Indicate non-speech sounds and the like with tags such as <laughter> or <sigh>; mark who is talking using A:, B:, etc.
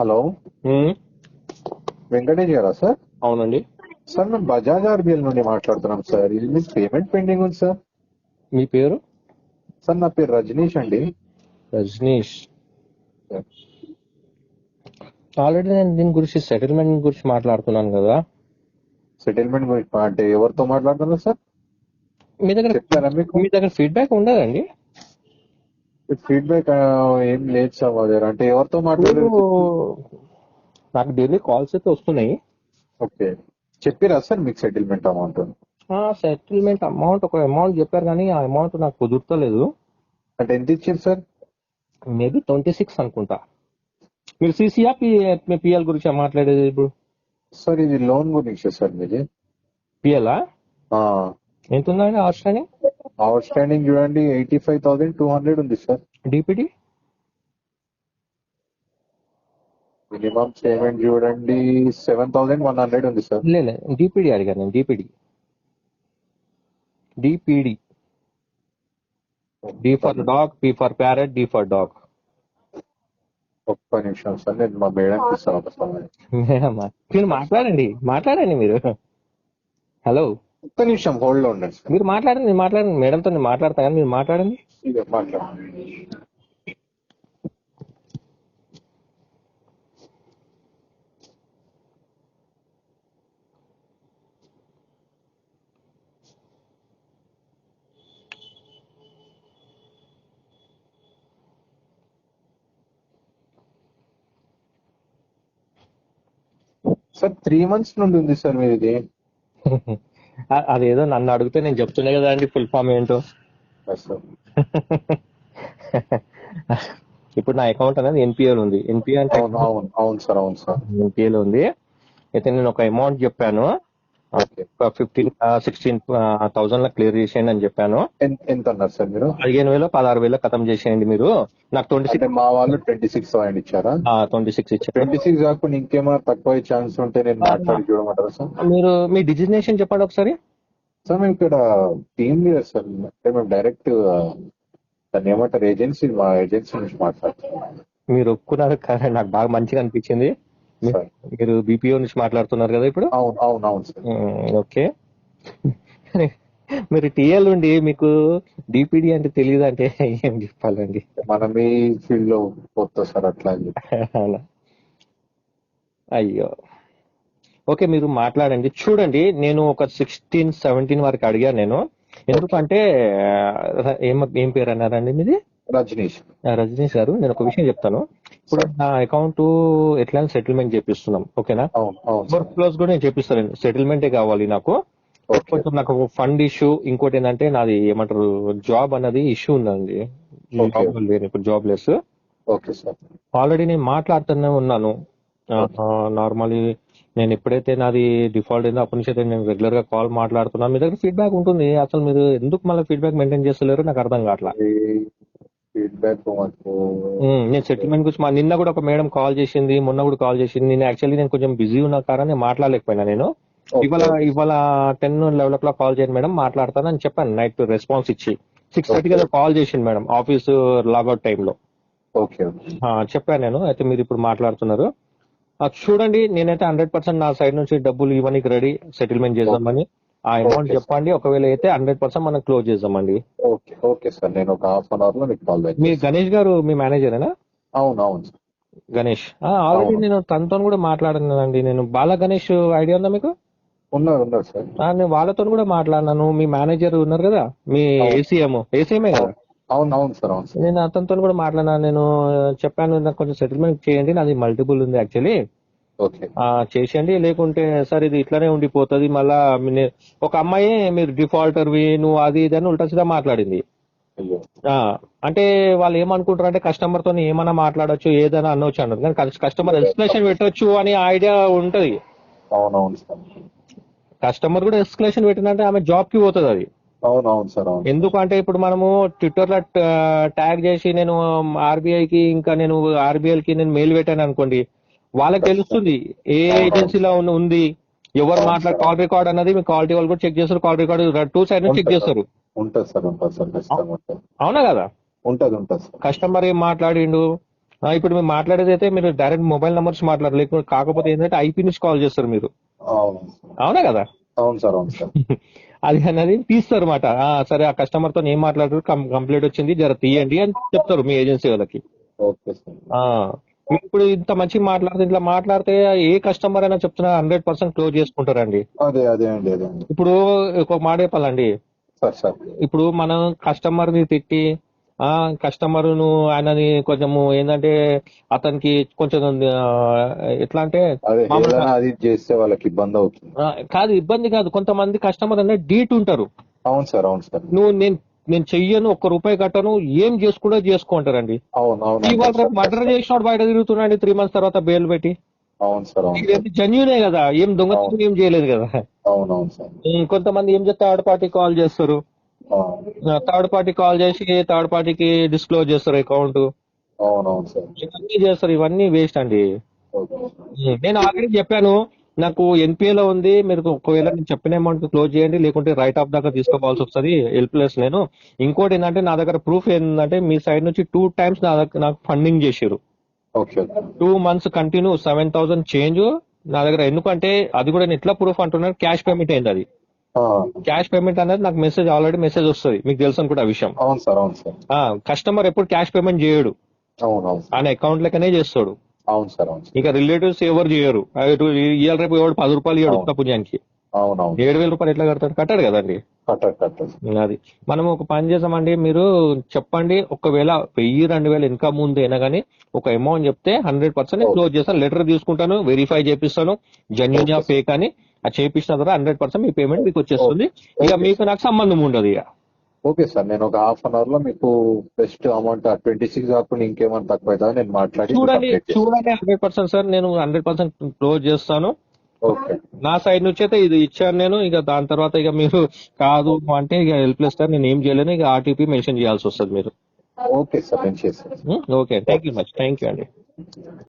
A: Hello. Venkatesh గారా sir?
B: అవునండి.
A: Sir మేము బజాజ్ ఆర్బిఎల్ నుండి మాట్లాడుతున్నాం సార్. ఇది మీ పేమెంట్ పెండింగ్ ఉంది సార్.
B: మీ పేరు?
A: సార్ నా పేరు రజనీష్ అండి.
B: రజనీష్. ఆల్రెడీ నేను దీని గురించి సెటిల్మెంట్ గురించి మాట్లాడుతున్నాను కదా.
A: సెటిల్మెంట్ గురించి అంటే ఎవరితో మాట్లాడుతున్నారు సార్?
B: మీ దగ్గర మీ దగ్గర ఫీడ్బ్యాక్ ఉండదండి.
A: ఫీడ్బ్యాక్ ఏం లేదు దగ్గర. అంటే ఎవరితో మాట్లాడారు?
B: నాకు డైలీ కాల్స్ అయితే వస్తున్నాయి.
A: ఓకే. చెప్పిరా సార్ మీకు సెటిల్మెంట్ అమౌంట్
B: సెటిల్మెంట్ అమౌంట్ ఒక అమౌంట్ చెప్పారు కానీ ఆ అమౌంట్ నాకు కుదురుతలేదు.
A: అంటే ఎంత ఇచ్చారు సార్?
B: మేబీ ట్వంటీ సిక్స్ అనుకుంటా. మీరు సిసిఆ పిఎల్ గురించి మాట్లాడేది ఇప్పుడు?
A: సార్ ఇది లోన్ గురించి సార్ మీది.
B: పిఎల్ఆ ఎంత ఉందండి స్టాండింగ్
A: అవుట్ స్టాండింగ్ చూడండి eighty five thousand two hundred ఉంది సార్
B: డిపిడి
A: మినిమం పేమెంట్ చూడండి సెవెన్ థౌసండ్ వన్ హండ్రెడ్ ఉంది సార్
B: లేదు డిపిడి అడిగాను నేను DPD DPD D for dog P for parrot D for dog
A: ఒక్క నిమిషం సార్ నేను మా సమయం
B: మేడమ్మా మీరు మాట్లాడండి మాట్లాడండి మీరు. హలో
A: ఒక్క నిమిషం హోల్డ్లో ఉండండి
B: మీరు మాట్లాడండి నేను మాట్లాడండి. మేడంతో నేను మాట్లాడతా కానీ మీరు మాట్లాడండి.
A: ఇదే మాట్లాడండి. సార్ త్రీ మంత్స్ నుండి ఉంది సార్ మీది. <laughs>
B: అదేదో నన్ను అడిగితే నేను చెప్తున్నా కదా అండి ఫుల్ ఫామ్ ఏంటో. <laughs> ఇప్పుడు నా అకౌంట్ అనేది ఎన్పిఎల్ ఉంది. ఎన్పిఎల్ అంటే
A: అవును సార్ అవును సార్.
B: ఎన్పిఎల్ ఉంది. అయితే నేను ఒక అమౌంట్ చెప్పాను. ఫిఫ్టీన్ సిక్స్టీన్ థౌసండ్లో క్లియర్ చేసేయండి అని చెప్పాను.
A: ఎంత అన్నారు సార్ మీరు?
B: పదిహేను వేలు పదహారు వేలు ఖతం చేసేయండి మీరు. నాకు ట్వంటీ
A: అంటే మా వాళ్ళు ట్వంటీ సిక్స్ థౌసండ్ ఇచ్చారా?
B: సిక్స్ ట్వంటీ సిక్స్ ఇచ్చారు.
A: ట్వంటీ సిక్స్ కాకుండా ఇంకేమైనా తక్కువ ఛాన్స్ ఉంటే నేను మాట్లాడి చూడమంటారా సార్?
B: మీరు మీ డిజిగ్నేషన్ చెప్పండి ఒకసారి.
A: సార్ మేము ఇక్కడ టీమ్ లీడర్ సార్. అంటే మేము డైరెక్ట్ దాన్ని ఏమంటారు ఏజెన్సీ మా ఏజెన్సీ నుంచి మాట్లాడుతున్నాం.
B: మీరు ఒప్పుకున్నారు కానీ నాకు బాగా మంచిగా అనిపించింది. మీరు బీపీఓ నుంచి మాట్లాడుతున్నారు కదా ఇప్పుడు?
A: అవును అవును అవును
B: మ్మ్, ఓకే. <laughs> మీరు టీఎల్ ఉండి మీకు డిపిడి అంటే తెలియదు అంటే <laughs> ఏం చెప్పాలండి?
A: మనం ఈ ఫీల్డ్లో కొత్త సార్ అట్లా?
B: అయ్యో. ఓకే మీరు మాట్లాడండి. చూడండి నేను ఒక సిక్స్టీన్ సెవెంటీన్ వరకు అడిగాను నేను. ఎందుకంటే ఏం ఏం పేరు అన్నారండి మీది?
A: రజనీష్.
B: రజనీష్ గారు నేను ఒక విషయం చెప్తాను. ఇప్పుడు నా అకౌంట్ ఎట్లా సెటిల్మెంట్ చేపిస్తున్నాం ఓకేనా?
A: సార్.
B: ఫ్లోర్స్ కూడా నేను చేపిస్తాను సెటిల్మెంటే కావాలి నాకు. కొంచెం నాకు ఫండ్ ఇష్యూ ఇంకోటి ఏంటంటే నాది ఏమంటారు జాబ్ అన్నది ఇష్యూ ఉందండి. లేదు ఇప్పుడు jobless
A: okay sir.
B: Already నేను మాట్లాడుతూనే ఉన్నాను. నార్మలీ నేను ఎప్పుడైతే నాది డిఫాల్ట్ అయిందో అప్పటి నుంచి అయితే నేను రెగ్యులర్గా కాల్ మాట్లాడుతున్నాను. మీ దగ్గర ఫీడ్బ్యాక్ ఉంటుంది. అసలు మీరు ఎందుకు మళ్ళీ ఫీడ్బ్యాక్ మెయింటైన్ చేస్తలేరు నాకు అర్థం కావట్లా.
A: ఫీడ్బ్యాక్ మాకు
B: ఉమ్, నేను సెటిల్మెంట్ గురించి మా నిన్న కూడా ఒక మేడం కాల్ చేసింది మొన్న కూడా కాల్ చేసింది. నేను యాక్చువల్లీ నేను కొంచెం బిజీ ఉన్న కారణం నేను మాట్లాడలేకపోయినా నేను. ఇవాళ ఇవాళ ten eleven o'clock call చేయండి మేడం మాట్లాడతాను అని చెప్పాను నైట్ రెస్పాన్స్ ఇచ్చి. సిక్స్ థర్టీ కదా కాల్ చేసింది మేడం ఆఫీస్ లాగౌట్ టైంలో
A: ఓకే
B: చెప్పాను నేను అయితే మీరు ఇప్పుడు మాట్లాడుతున్నారు. చూడండి నేనైతే హండ్రెడ్ పర్సెంట్ నా సైడ్ నుంచి డబ్బులు ఇవ్వడానికి రెడీ సెటిల్మెంట్ చేద్దామని. ఆ అమౌంట్. చెప్పండి. ఒకవేళ అయితే హండ్రెడ్ పర్సెంట్ మనం క్లోజ్ చేద్దామండి
A: ఓకే ఓకే సార్ నేను ఒక హాఫ్ అన్ అవర్లో మీకు కాల్ బ్యాక్
B: మీ గణేష్ గారు మీ మేనేజరేనా
A: అవును అవును సార్
B: గణేష్. ఆల్రెడీ. నేను తనతో కూడా మాట్లాడినానండి. నేను బాల గణేష్ ఐడియా ఉందా మీకు?
A: ఉన్నారు ఉన్నారు సార్
B: నేను వాళ్ళతో కూడా మాట్లాడినాను. మీ మేనేజర్ ఉన్నారు కదా? మీ. ఏసీఎం ఏసీఎంఏ కదా?
A: అవును అవును సార్ అవును
B: నేను అతనితో కూడా మాట్లాడినాను. నేను చెప్పాను నాకు కొంచెం సెటిల్మెంట్ చేయండి. నాది మల్టిపుల్ ఉంది యాక్చువల్లీ చేసేయండి. లేకుంటే సార్ ఇది ఇట్లానే ఉండిపోతుంది. మళ్ళా ఒక అమ్మాయి మీరు డిఫాల్టర్వి నువ్వు అది ఇది అని ఉల్టా మాట్లాడింది. అంటే వాళ్ళు ఏమనుకుంటారు అంటే కస్టమర్తో ఏమైనా మాట్లాడొచ్చు ఏదైనా అనొచ్చు అన్నారు కానీ కస్టమర్ ఎక్స్ప్లెనేషన్ పెట్టొచ్చు అనే ఐడియా ఉంటది. కస్టమర్ కూడా ఎక్స్ప్లెనేషన్ పెట్టినంటే ఆమె జాబ్కి పోతుంది అది.
A: అవును అవును సార్ అవును.
B: ఎందుకంటే ఇప్పుడు మనము ట్విట్టర్లో ట్యాగ్ చేసి నేను ఆర్బీఐ కి ఇంకా నేను ఆర్బీఐ కి నేను మెయిల్ పెట్టాను అనుకోండి వాళ్ళకి తెలుస్తుంది. ఏ ఏజెన్సీలో ఉన్న- ఉంది? ఎవరు మాట్లాడే కాల్ రికార్డ్ అన్నది మీ క్వాలిటీ వాళ్ళు కూడా చెక్ చేస్తారు. Call record two side check చేస్తారు.
A: ఉంటుంది సార్ ఉంటుంది
B: అవునా కదా?
A: ఉంటుంది ఉంటుంది సార్.
B: కస్టమర్ ఏం మాట్లాడిండు? ఇప్పుడు మీరు మాట్లాడేది అయితే మీరు డైరెక్ట్ మొబైల్ నంబర్స్ మాట్లాడరు. లేకపోతే కాకపోతే ఏంటంటే ఐపీ నుంచి కాల్ చేస్తారు మీరు.
A: అవును
B: అవునా కదా?
A: అవును సార్ అవును సార్. <laughs>
B: అది అనేది తీస్తారు అనమాట సరే ఆ కస్టమర్తో ఏం మాట్లాడారు? కంప్లీట్ వచ్చింది. జర తీయండి అని చెప్తారు మీ ఏజెన్సీ వాళ్ళకి.
A: Okay sir.
B: ఇప్పుడు ఇంత మంచి మాట్లాడితే ఇట్లా మాట్లాడితే ఏ కస్టమర్ అయినా చెప్తున్నా హండ్రెడ్ పర్సెంట్ క్లోజ్ చేసుకుంటారండి.
A: అదే అదే అండి అదే అండి.
B: ఇప్పుడు ఒక మాట చెప్పాలండి.
A: Sir sir.
B: ఇప్పుడు మనం కస్టమర్ని తిట్టి ఆ కస్టమర్ను ఆయనని కొంచెము ఏంటంటే అతనికి కొంచెం ఎట్లా అంటే
A: అదే
B: మామూలుగా
A: ఏదైనా అది చేస్తే వాళ్ళకి ఇబ్బంది అవుతుంది.
B: ఆ, కాదు ఇబ్బంది కాదు. కొంతమంది కస్టమర్ అనేది డీట్ ఉంటారు.
A: అవును సార్ అవును సార్.
B: నువ్వు నేను నేను చెయ్యను ఒక్క రూపాయి కట్టను ఏం చేసుకుంటో చేసుకుంటారండి ఇవాళ మర్డర్ చేసినాడు బయట తిరుగుతున్నాడు త్రీ మంత్స్ తర్వాత బేల్ పెట్టి.
A: అవును సార్
B: జెన్యునే కదా ఏం దొంగతనం ఏం చేయలేదు కదా.
A: సార్.
B: కొంతమంది ఏం చేస్తే థర్డ్ పార్టీ కాల్ చేస్తారు. థర్డ్ పార్టీ కాల్ చేసి థర్డ్ పార్టీకి డిస్క్లోజ్ చేస్తారు అకౌంట్
A: సార్.
B: ఇవన్నీ చేస్తారు ఇవన్నీ వేస్ట్ అండి. నేను ఆల్రెడీ చెప్పాను నాకు ఎన్పిఏ లో ఉంది. మీరు ఒకవేళ నేను చెప్పిన అమౌంట్ క్లోజ్ చేయండి. లేకుంటే రైట్ ఆఫ్ దాకా తీసుకోవాల్సి వస్తుంది. హెల్ప్లెస్ నేను. ఇంకోటి ఏంటంటే నా దగ్గర ప్రూఫ్ ఏంటంటే మీ సైడ్ నుంచి టూ టైమ్స్ నా దగ్గర నాకు ఫండింగ్ చేసారు two months continue seven thousand change నా దగ్గర ఎందుకంటే అది కూడా నేను ఎట్లా ప్రూఫ్ అంటున్నాను. క్యాష్ పేమెంట్ అయింది అది. క్యాష్ పేమెంట్ అనేది నాకు మెసేజ్ ఆల్రెడీ మెసేజ్ వస్తుంది. మీకు తెలుసు అనుకుంటే ఆ విషయం.
A: అవును సార్ అవును సార్.
B: కస్టమర్ ఎప్పుడు క్యాష్ పేమెంట్ చేయడు. ఆయన అకౌంట్ లెక్కనే చేస్తాడు.
A: అవును సార్ అవును
B: ఇక రిలేటివ్స్ ఎవరు చేయరు. ఇవాళ రేపు ఎవడు పది రూపాయలు ఇవ్వడు ఉత్త పుణ్యానికి.
A: అవును అవును
B: ఏడు వేల రూపాయలు ఎట్లా కడతాడు? కట్టాడు కదండి
A: కట్టదు కట్టదు
B: అది. మనం ఒక పని చేసామండి మీరు చెప్పండి ఒకవేళ వెయ్యి రెండు వేలు ఇన్కమ్ ఉంది అయినా కానీ ఒక అమౌంట్ చెప్తే హండ్రెడ్ పర్సెంట్ క్లోజ్ చేస్తాను లెటర్ తీసుకుంటాను వెరిఫై చేపిస్తాను జెన్యున్ ఫేక్ అని అది చేపించిన తర్వాత హండ్రెడ్ పర్సెంట్ మీ పేమెంట్ మీకు వచ్చేస్తుంది. ఇక మీకు నాకు సంబంధం ఉండదు ఇక.
A: ఓకే సార్ నేను ఒక హాఫ్ అన్ అవర్లో మీకు బెస్ట్ అమౌంట్ ట్వంటీ సిక్స్ కాకుండా ఇంకేమైనా తక్కువ అవుతుందో నేను మాట్లాడి
B: చూడండి చూడండి హండ్రెడ్ పర్సెంట్ సార్ నేను హండ్రెడ్ పర్సెంట్ క్లోజ్ చేస్తాను.
A: ఓకే
B: నా సైడ్ నుంచి అయితే ఇది ఇచ్చాను నేను. ఇక దాని తర్వాత ఇక మీరు కాదు అంటే ఇక హెల్ప్లెస్ సార్ నేను ఏం చేయలేను. ఇక ఆర్టీపీ మెన్షన్ చేయాల్సి వస్తుంది మీరు.
A: Okay sir
B: okay thank you much thank you అండి.